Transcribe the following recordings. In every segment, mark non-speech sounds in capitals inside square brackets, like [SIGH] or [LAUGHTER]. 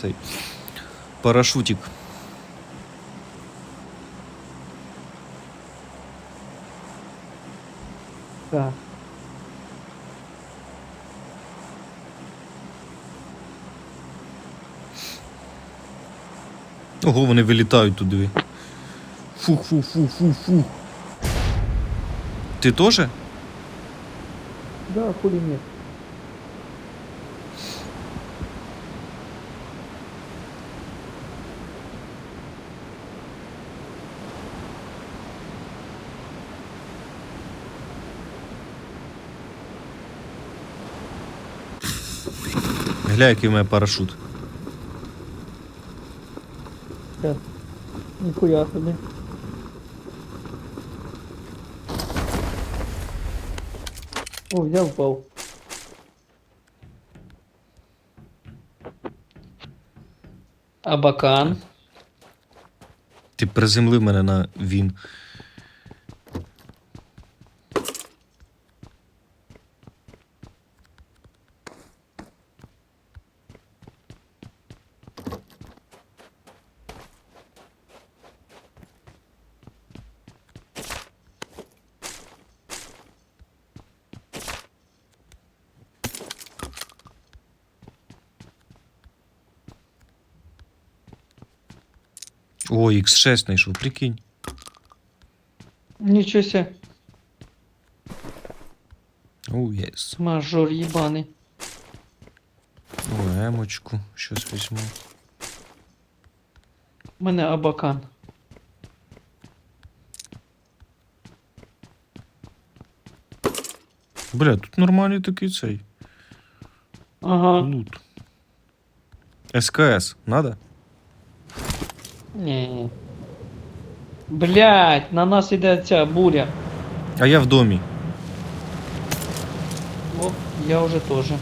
цей парашутик. Так. Ого, вони вилітають туди. Фух, фух, фух, фух, фух. Ти теж? Да, хули нет. Гля, який у мене парашут. Сейчас. Нихуя себе. О, взял, упал. Абакан. Ти приземлив мене на він. О, X6 знайшов, прикинь. Ничего себе. О, єс. Мажор ебаный. О, емочку. Щось візьму. У мене абакан. Бля, тут нормальний такий цей. Ага. Лут. СКС, надо? Не. Блять, на нас іде ця буря. А я в домі. Оп, я уже тоже.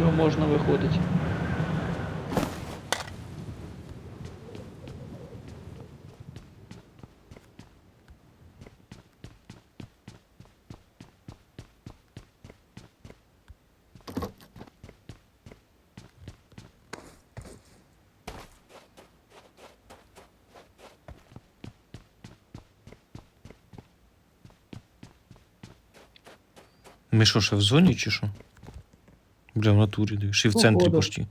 Його можна виходить. Ми що, ще в зоні чи що? Бля, в натурі. І в центрі Походу. почти.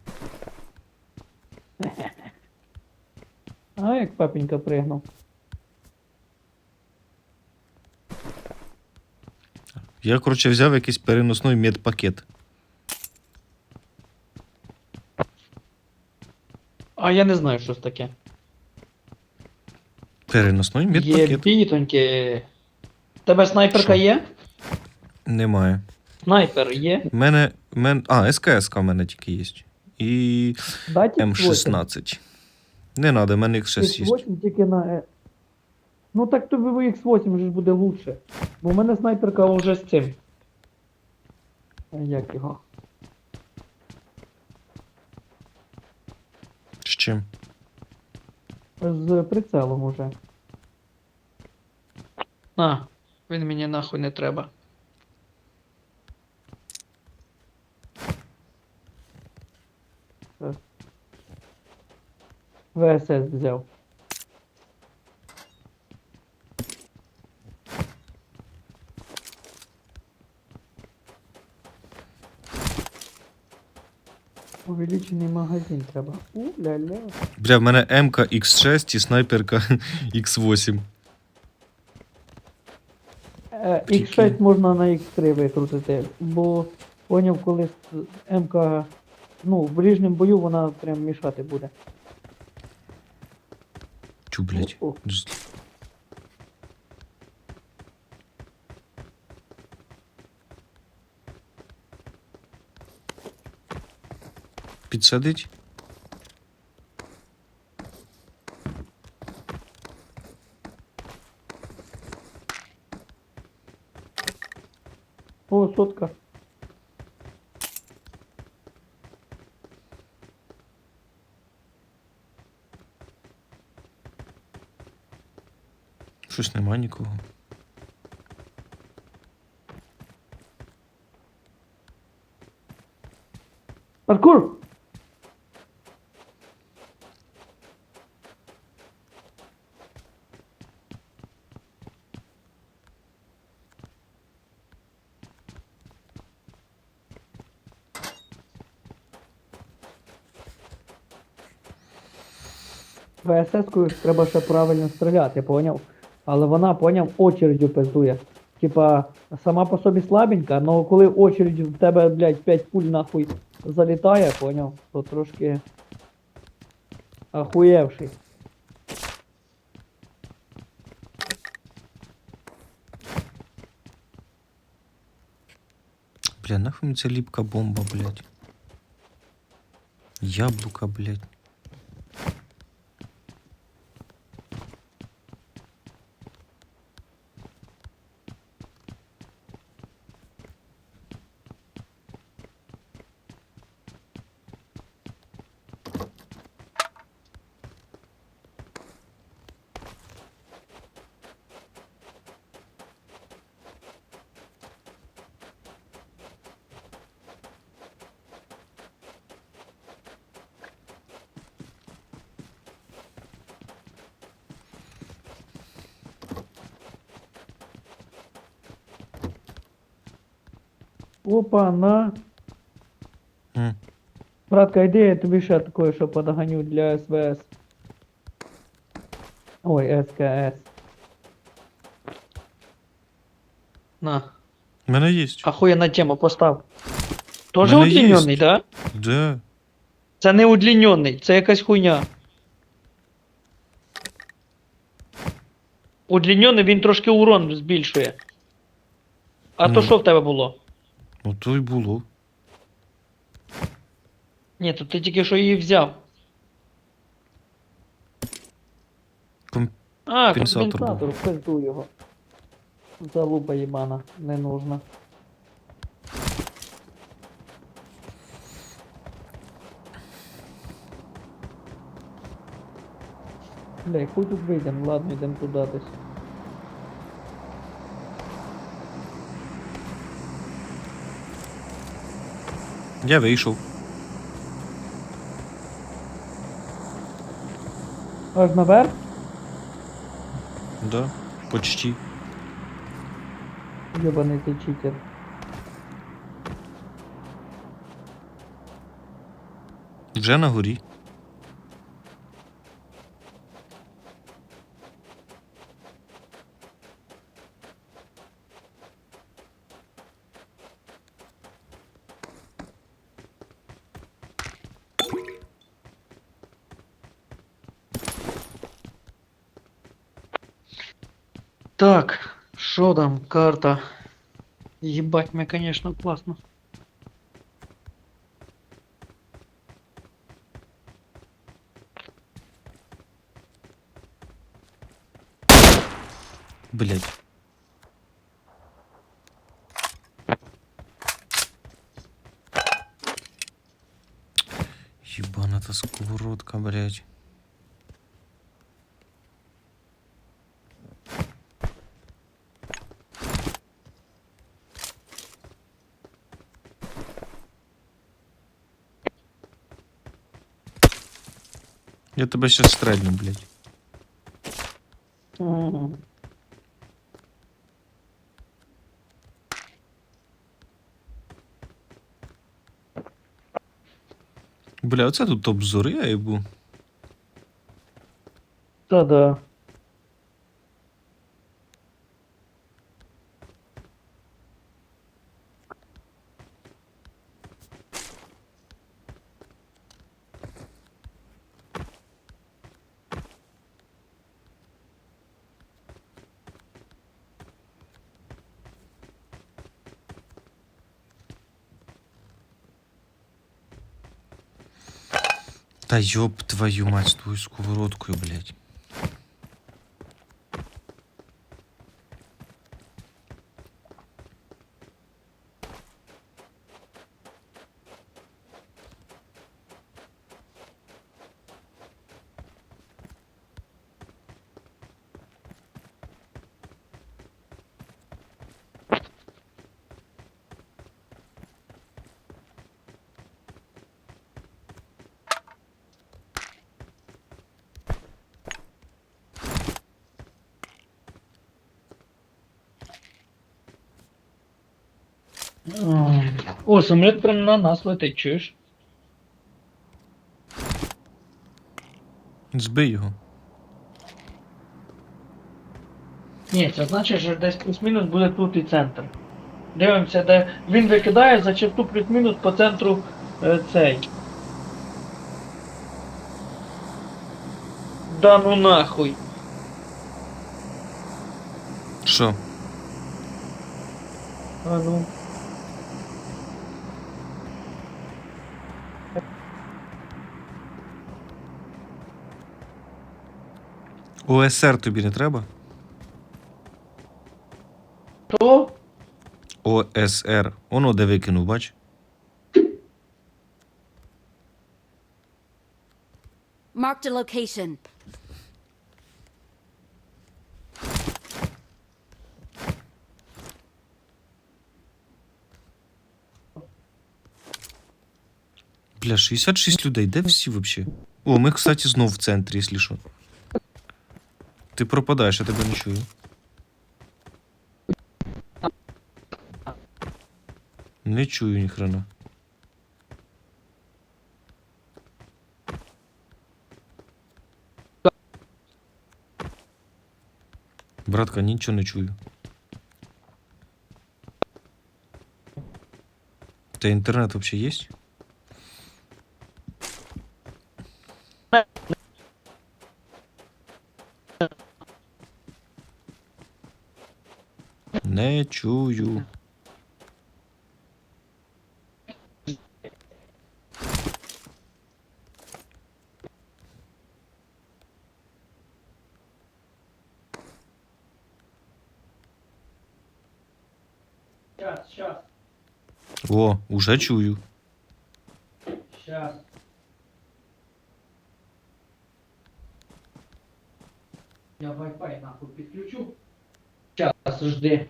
А як папенька пригнув. Я, коротше, взяв якийсь переносний медпакет. А я не знаю, що це таке. Переносний Є медпакет. бітоньки. Тебе снайперка Що? є? Немає. Снайпер є. У мене, мен... А, СКС в мене тільки є. І Дайте М16. Не треба, в мене X6 є. X8 тільки на. е. Ну так тобі в X8 вже буде лучше. Бо в мене снайперка вже з цим. А Як його? З чим? З прицелом уже. А, він мені нахуй не треба. Е. ВСС взяв. Увеличений магазин треба. У-ля-ля. Бля, в мене МК X6 і снайперка [LAUGHS] X8. Е, Прикинь. X6 можна на X3 викрутити, бо поняв, коли МК, ну, в ближньому бою вона прям мішати буде. Чу, блядь. О, о. Підсадить? О, сотка. Щось нема нікого. Паркур! ВСС-кою треба ще правильно стріляти, поняв? Але вона, поняв, очередю пиздує. Типа, сама по собі слабенька, але коли очередь в тебе, блядь, 5 пуль нахуй залітає, поняв, то трошки охуєвший. Бля, нахуй мені ця ліпка бомба, блядь. Яблука, блядь. Опа, на. М. Братка, йди, я тобі ще такое, що подоганю для СВС. Ой, СКС. На. У мене є. Охуєнна тема, постав. Тоже Мене удлінений, да? Де? Це не удлінений, це якась хуйня. Удлінений він трошки урон збільшує. А то Ну. що в тебе було? Ну то й було. Ні, то ти тільки що її взяв. Ком- А, Компенсатор компенсатор, в пизду його. Залупа їбана, не нужна. Бля, хуй тут вийдем, ладно, йдемо туди десь. Я вийшов. Аж наверх? Да. Почти. Йобаний ти читер. Вже на горі. Так, що там, карта? Ебать, мне, конечно, классно. Блядь. Ебана та сковородка, блядь. Я тебе сейчас стрельну, блядь. Бля, оце тут обзори, я їбу. Та-да. Та ёб твою мать твою сковородкою, блядь. О, самоліт прямо на нас летить, чуєш? Збий його. Ні, це значить, що десь плюс-мінус буде тут і центр. Дивимося, де він викидає за черту плюс-мінус по центру е, цей. Да ну нахуй. Що? А ну. ОСР тобі не треба? То? ОСР. Оно де викинув, бач? Marked a location. Бля, 66 людей, де всі вообще? О, ми, кстати, знов в центрі, якщо що. Ти пропадаєш, я тебе не чую. Не чую ніхрена. Братка, нічого не чую. Та інтернет вообще есть? Не чую. Щас, щас, О, уже чую. щас. Я Wi-Fi нахуй підключу. Щас, жди.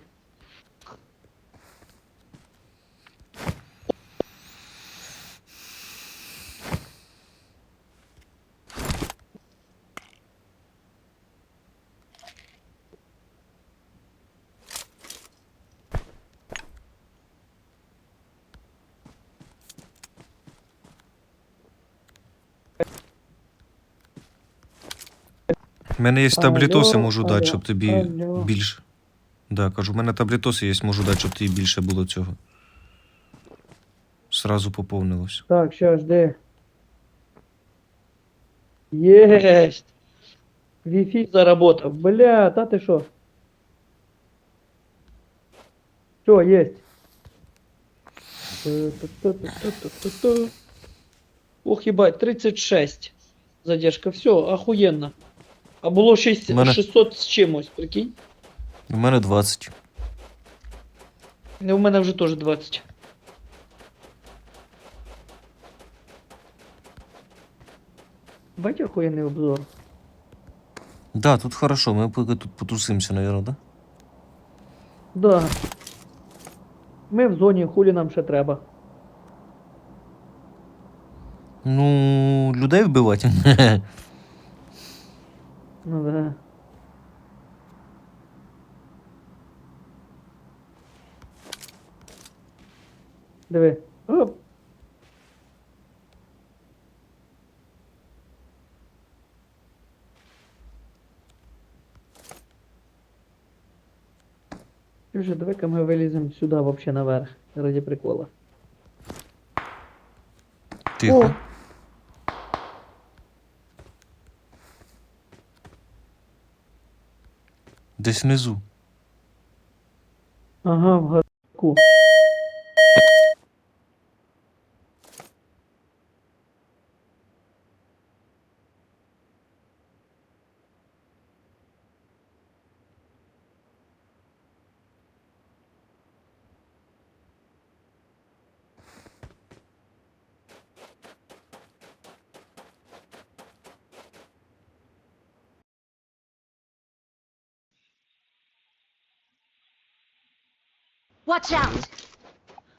У мене є таблітоси, Алло, можу дати, щоб тобі алло. більше. Да, кажу, у мене таблітоси є, можу дати, щоб тобі більше було цього. Сразу поповнилось. Так, щас, жди. Єсть! Wi-Fi заработав. Бля, та ти що? Все, есть. Ту-ту-ту-ту-ту-ту-ту. Ох, ебать, 36 задержка. Все, охуенно. А було 6, Мене- 600 з чимось, прикинь? У мене 20. Ну, у мене вже теж 20. Бать охуєнний обзор. Да, тут хорошо, ми поки тут потусимося, наверное, да? Да. Ми в зоні, хулі нам ще треба. Ну, людей вбивати. [LAUGHS] Ну да. Диви. Оп. Вже давай-ка ми виліземо сюди вообще наверх, ради прикола. Тихо. О! Десь внизу. Ага, в гарку. Watch out!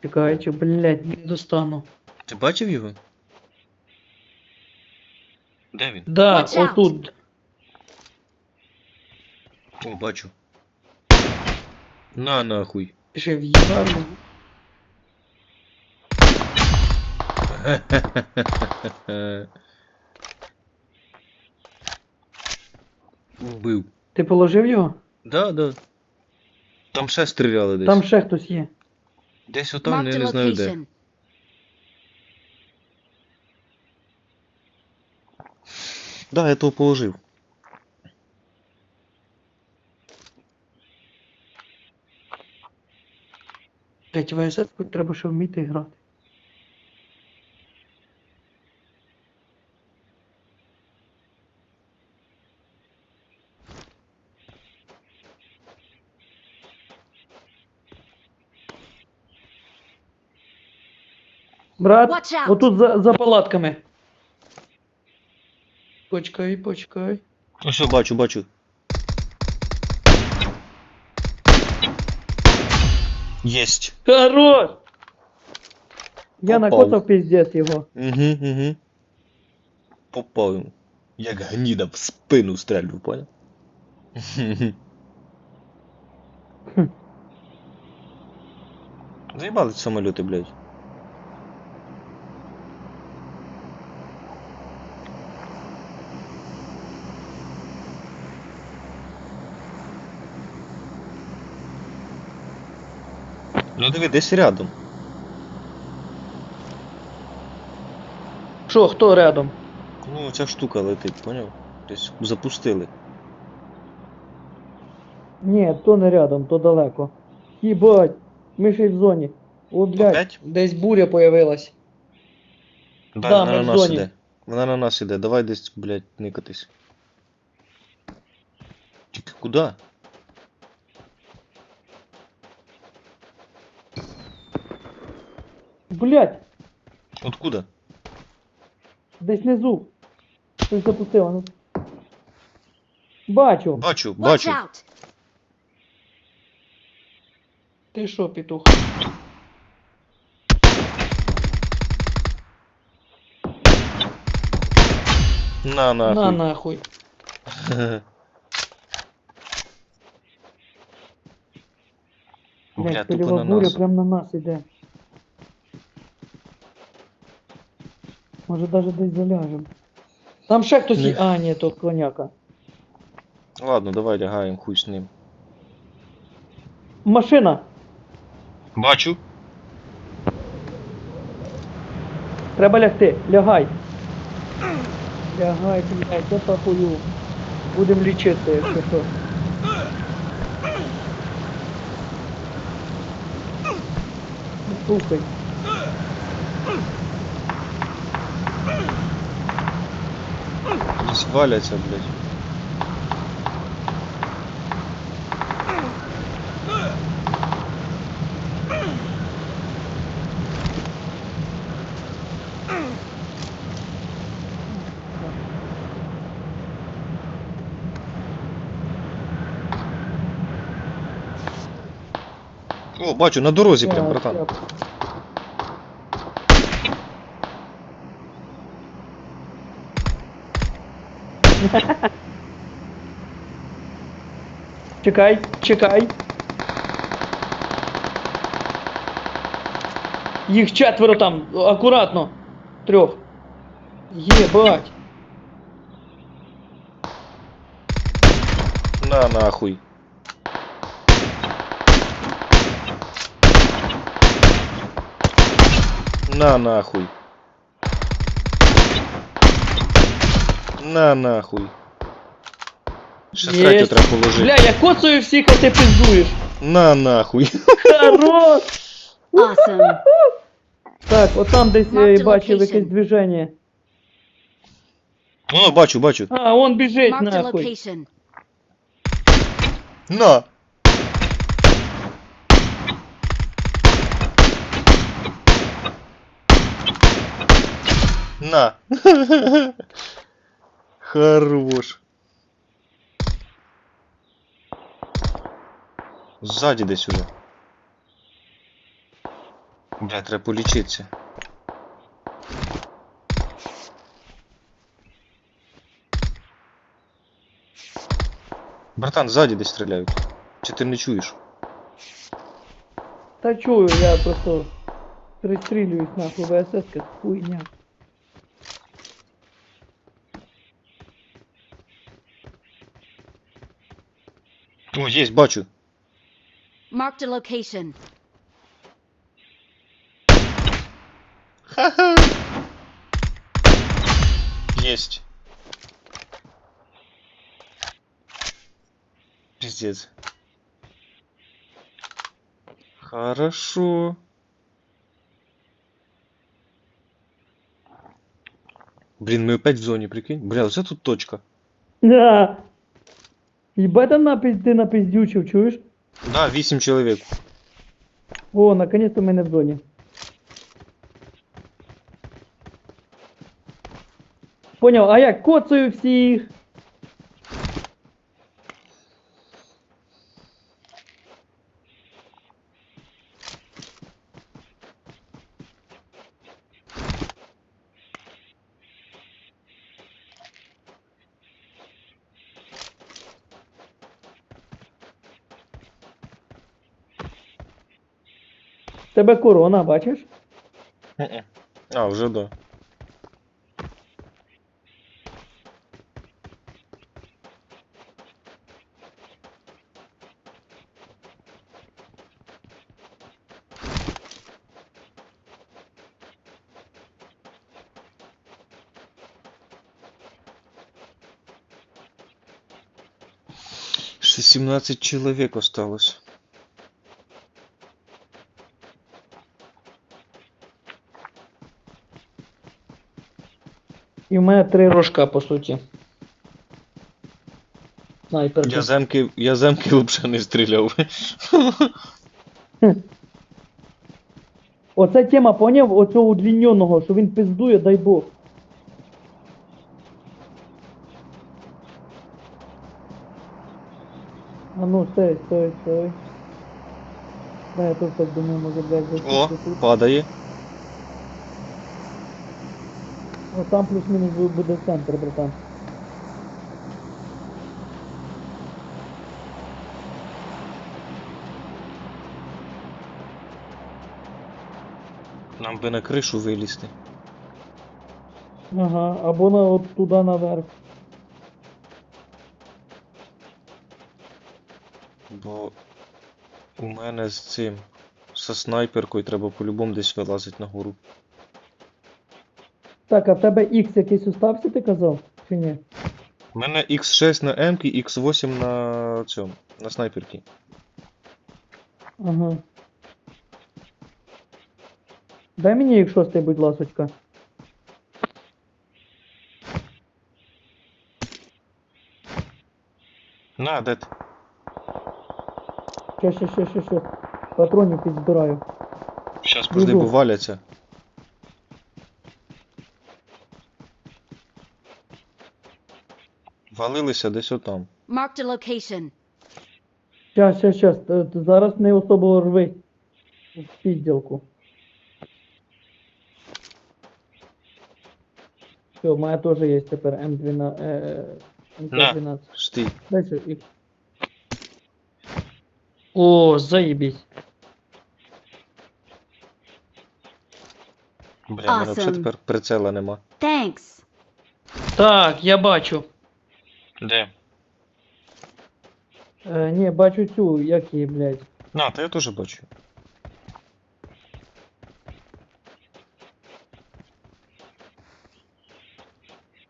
Чекаючи, блядь, не достану. Ти бачив його? Де він? Да, Watch out. отут. О, бачу. На нахуй. Ще в'їбав. Вбив. Ти положив його? Да, да. Там ще стріляли десь. Там ще хтось є. Десь отам, я не знаю де. Да, я того положив. Блять, в ВСС треба ще вміти грати. Брат, Watch out! отут за, за палатками. Почекай, почекай. Ось, бачу, бачу. Єсть. Хорош! Я Попав. накоцав піздець його. Угу, угу. Попав йому. Як гніда в спину стрельнув, понял? Заїбали ці самоліти, блядь. Ну диви, десь рядом. Що, хто рядом? Ну, ця штука летить, поняв? Десь запустили. Ні, то не рядом, то далеко. Їбать, ми ще й в зоні. О, блядь, Опять? десь буря появилась. Да, Да, вона ми на в нас зоні. іде. Вона на нас іде. Давай десь, блядь, никатись. Тільки куди? Блядь, Откуда? десь внизу. Щось запустило. Ну. Бачу. Бачу, Watch бачу. out! Ти що, петух? На нахуй. На нахуй. [LAUGHS] Бля, Блядь, тупо на нас. прям на нас іде. Може даже десь заляжем. Там ще хтось є. Не. А, ні, то коняка. Ладно, давай лягаємо, хуй з ним. Машина! Бачу. Треба лягти, лягай. Лягай, блядь, я похую. Будем лічити, якщо що. Слухай. Десь валяться, блядь. О, бачу, на дорозі прям, братан. [LAUGHS] Чекай, чекай. Їх четверо там, акуратно. Трьох. Єбать. На нахуй. На нахуй. На нахуй. Ще Єсть. третю треба положити. Бля, я коцаю всіх, а ти пиздуєш. На нахуй. Хорош! Awesome! Так, от там десь Mark я the бачив location. якесь движення. О, бачу, бачу. А, он біжить Marked a нахуй. location. На. На. [LAUGHS] Хорош. Сзади десь уже. Бля, треба полічитися. Братан, ззаді десь стріляють. Чи ти не чуєш? Та чую, я просто пристрілююсь нахуй ВСС, как хуйня. О, є, бачу. Marked a location. Ха-ха. Есть. Пиздец. Хорошо. Блин, мы опять в зоне, прикинь. Бля, вот это тут точка. Да. Ебать там напизд... ти напиздючив, чуєш? Да, 8 человек. О, наконец-то ми не в зоні. Поняв, а я коцаю всіх. Тебе корона, бачиш? Мгм. А, уже да. Ще 17 человек осталось. І в мене три рожка, по суті. Снайпер. Я земки, я земки лучше не стріляв. [LAUGHS] Оце тема, поняв, оцього удліненого, що він пиздує, дай Бог. А ну, стой, стой, стой. Да, я тут так думаю, може, блядь, О, тут. падає. О, там плюс-мінус буде центр, братан. Нам би на кришу вилізти. Ага, або на от туди наверх. Бо у мене з цим. Со снайперкою треба по-любому десь вилазити на гору. Так, а в тебе X якийсь устався, ти казав? Чи ні? У мене X6 на М, X8 на цьому, на снайперці. Ага. Дай мені їх шостий, будь ласочка. На, де ти? Ще, ще, ще, ще, ще. Патронів підзбираю. Щас Біжу. бо валяться. Валилися десь отам. Marked a location. Щас, щас, щас. Т- Зараз не особо рви. В підділку. Все, у мене теж є тепер М12. Е, МК-12. Стій. Дальше їх. О, заебись. Бля, в мене Awesome. взагалі тепер прицела нема. Thanks. Так, я бачу. Де? Е, ні, бачу цю, як її, блядь. На, та я теж бачу.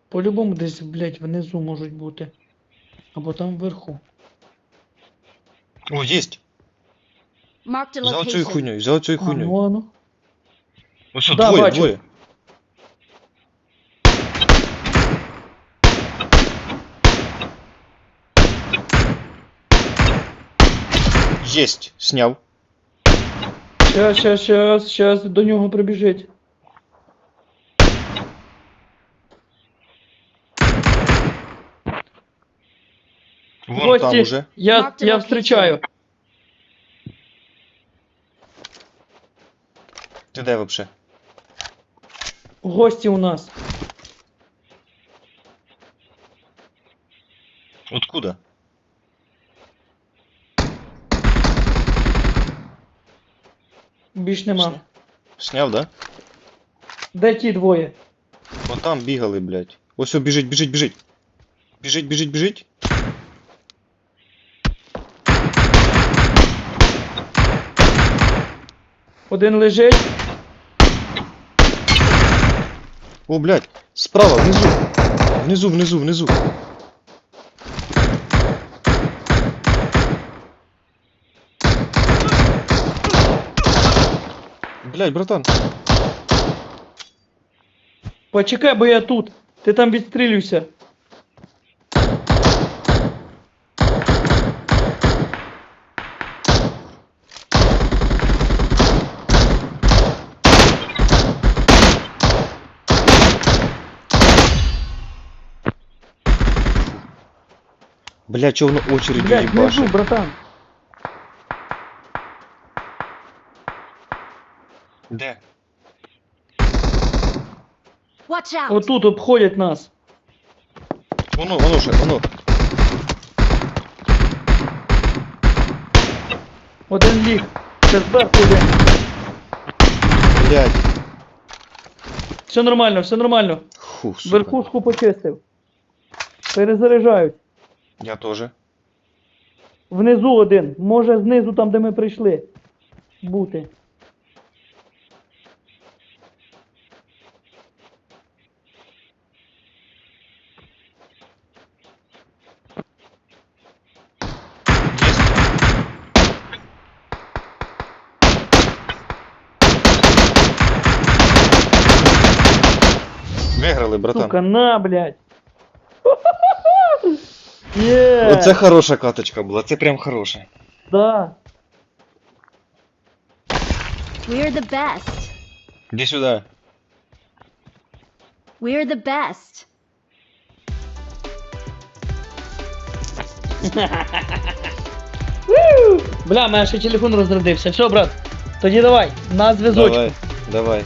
По-любому десь, блядь, внизу можуть бути. Або там вверху. О, єсть! Marked a За оцею location. хуйньою, за оцею А, ну, а ну. Ось що, Да, двоє, бачу. двоє. Єсть, сняв. Щас, щас, щас, щас до нього прибіжить. Вон там Гості, уже. я, я встречаю. Ти де вообще? Гості у нас. Откуда? Більш нема. Сняв, да? Де ті двоє? Вон там бігали, блядь. Ось о, біжить, біжить, біжить. Біжить, біжить, біжить. Один лежить. О, блядь, справа, внизу. Внизу, внизу, внизу. Блядь, братан. Почекай, бо я тут. Ти там відстрілюйся. Блядь, чого воно очередь Блядь, внизу, їбашить? братан. Де? Watch out! Отут обходять нас. Воно, воно ще, воно. Один ліг. Це зверху один. Блядь. Все нормально, все нормально. Фу, сука. Верхушку почистив. Перезаряджають. Я тоже. Внизу один. Може знизу там, де ми прийшли. Бути. Виграли, братан. Сука, на, блядь. [LAUGHS] Є! Оце хороша каточка була, це прям хороша. Да. We're the best. Іди сюди. We're the best. Бля, мене ще телефон розрядився. Все, брат. Тоді давай, на зв'язочку. Давай, давай.